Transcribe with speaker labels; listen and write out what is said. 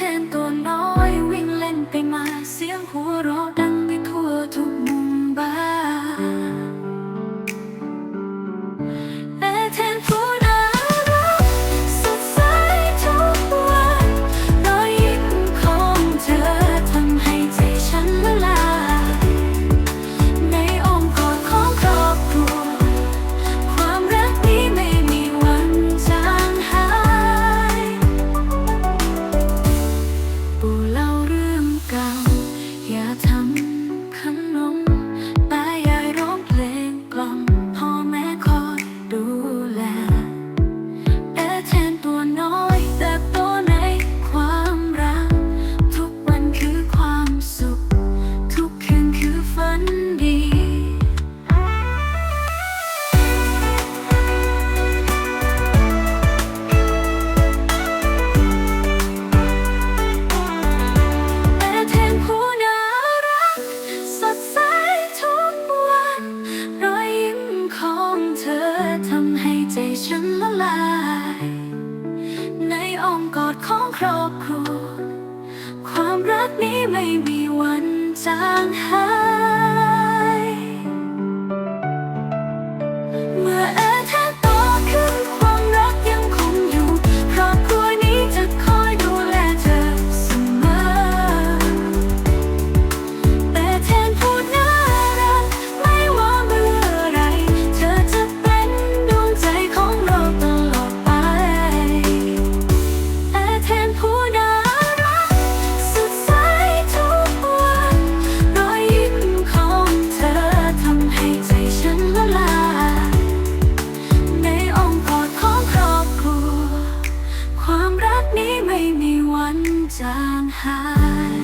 Speaker 1: ทนตัวน้อยวิ่งเล่นไปมาเสียงหัวเราะ ใจฉันละลาย ในอ้อมกอดของครอบครัว ความรักนี้ไม่มีวันจางหาย จางหาย